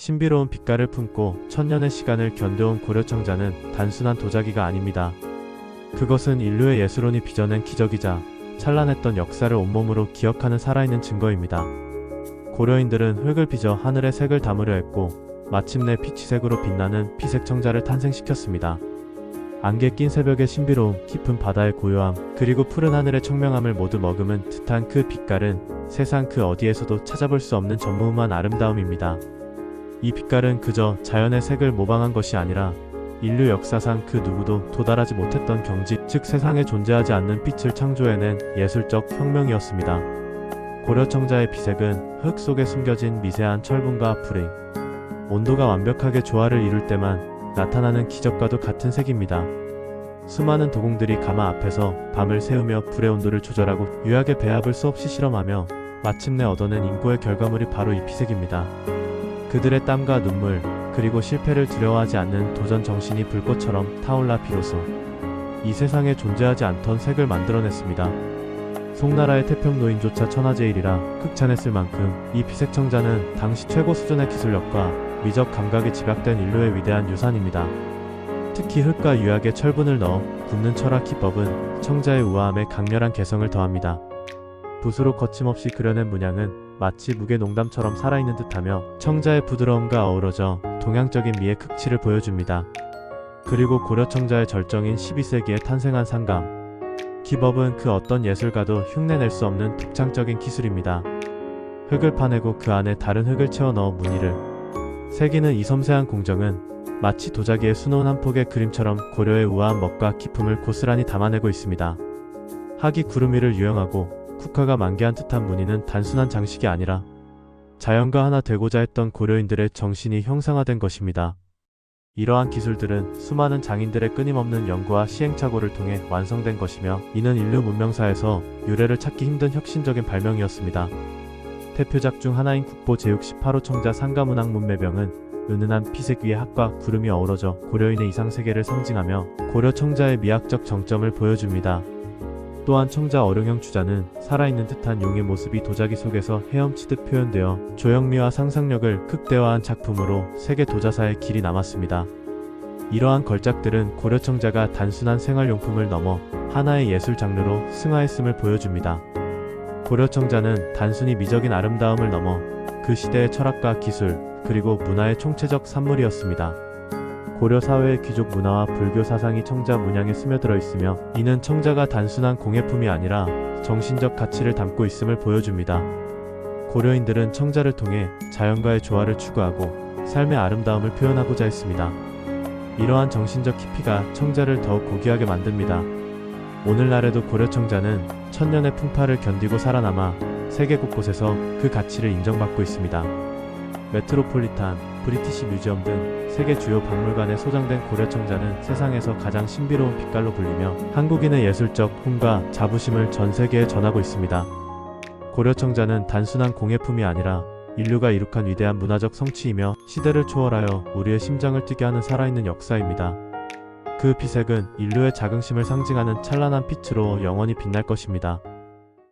신비로운 빛깔을 품고 천년의 시간을 견뎌온 고려청자는 단순한 도자기가 아닙니다. 그것은 인류의 예술론이 빚어낸 기적이자 찬란했던 역사를 온몸으로 기억하는 살아있는 증거입니다. 고려인들은 흙을 빚어 하늘의 색을 담으려 했고 마침내 피치색으로 빛나는 피색 청자를 탄생시켰습니다. 안개 낀 새벽의 신비로움, 깊은 바다의 고요함, 그리고 푸른 하늘의 청명함을 모두 머금은 듯한 그 빛깔은 세상 그 어디에서도 찾아볼 수 없는 전무후무한 아름다움입니다. 이 빛깔은 그저 자연의 색을 모방한 것이 아니라 인류 역사상 그 누구도 도달하지 못했던 경지, 즉 세상에 존재하지 않는 빛을 창조해낸 예술적 혁명이었습니다. 고려청자의 비색은 흙 속에 숨겨진 미세한 철분과 불의, 온도가 완벽하게 조화를 이룰 때만 나타나는 기적과도 같은 색입니다. 수많은 도공들이 가마 앞에서 밤을 새우며 불의 온도를 조절하고 유약의 배합을 수없이 실험하며 마침내 얻어낸 인고의 결과물이 바로 이 피색입니다. 그들의 땀과 눈물, 그리고 실패를 두려워하지 않는 도전 정신이 불꽃처럼 타올라 비로소 이 세상에 존재하지 않던 색을 만들어냈습니다. 송나라의 태평노인조차 천하제일이라 극찬했을 만큼 이 피색청자는 당시 최고 수준의 기술력과 미적 감각에 집약된 인류의 위대한 유산입니다. 특히 흙과 유약에 철분을 넣어 굽는 철학 기법은 청자의 우아함에 강렬한 개성을 더합니다. 붓으로 거침없이 그려낸 문양은 마치 무게 농담처럼 살아있는 듯하며 청자의 부드러움과 어우러져 동양적인 미의 극치를 보여줍니다. 그리고 고려청자의 절정인 12세기에 탄생한 상감. 기법은 그 어떤 예술가도 흉내낼 수 없는 독창적인 기술입니다. 흙을 파내고 그 안에 다른 흙을 채워 넣어 무늬를 새기는 이 섬세한 공정은 마치 도자기의 수놓은 한 폭의 그림처럼 고려의 우아한 멋과 기품을 고스란히 담아내고 있습니다. 학이 구름 위를 유영하고 국화가 만개한 듯한 무늬는 단순한 장식이 아니라 자연과 하나 되고자 했던 고려인들의 정신이 형상화된 것입니다. 이러한 기술들은 수많은 장인들의 끊임없는 연구와 시행착오를 통해 완성된 것이며 이는 인류 문명사에서 유래를 찾기 힘든 혁신적인 발명이었습니다. 대표작 중 하나인 국보 제6 18호 청자 상가문학 문매병은 은은한 피색 위에 학과 구름이 어우러져 고려인의 이상세계를 상징하며 고려 청자의 미학적 정점을 보여줍니다. 또한 청자 어룡형 주자는 살아있는 듯한 용의 모습이 도자기 속에서 헤엄치듯 표현되어 조형미와 상상력을 극대화한 작품으로 세계 도자사의 길이 남았습니다. 이러한 걸작들은 고려 청자가 단순한 생활용품을 넘어 하나의 예술 장르로 승화했음을 보여줍니다. 고려 청자는 단순히 미적인 아름다움을 넘어 그 시대의 철학과 기술, 그리고 문화의 총체적 산물이었습니다. 고려 사회의 귀족 문화와 불교 사상이 청자 문양에 스며들어 있으며 이는 청자가 단순한 공예품이 아니라 정신적 가치를 담고 있음을 보여줍니다. 고려인들은 청자를 통해 자연과의 조화를 추구하고 삶의 아름다움을 표현하고자 했습니다. 이러한 정신적 깊이가 청자를 더욱 고귀하게 만듭니다. 오늘날에도 고려 청자는 천년의 풍파를 견디고 살아남아 세계 곳곳에서 그 가치를 인정받고 있습니다. 메트로폴리탄, 브리티시 뮤지엄 등 세계 주요 박물관에 소장된 고려청자는 세상에서 가장 신비로운 빛깔로 불리며 한국인의 예술적 꿈과 자부심을 전 세계에 전하고 있습니다. 고려청자는 단순한 공예품이 아니라 인류가 이룩한 위대한 문화적 성취이며 시대를 초월하여 우리의 심장을 뛰게 하는 살아있는 역사입니다. 그 피색은 인류의 자긍심을 상징하는 찬란한 빛으로 영원히 빛날 것입니다.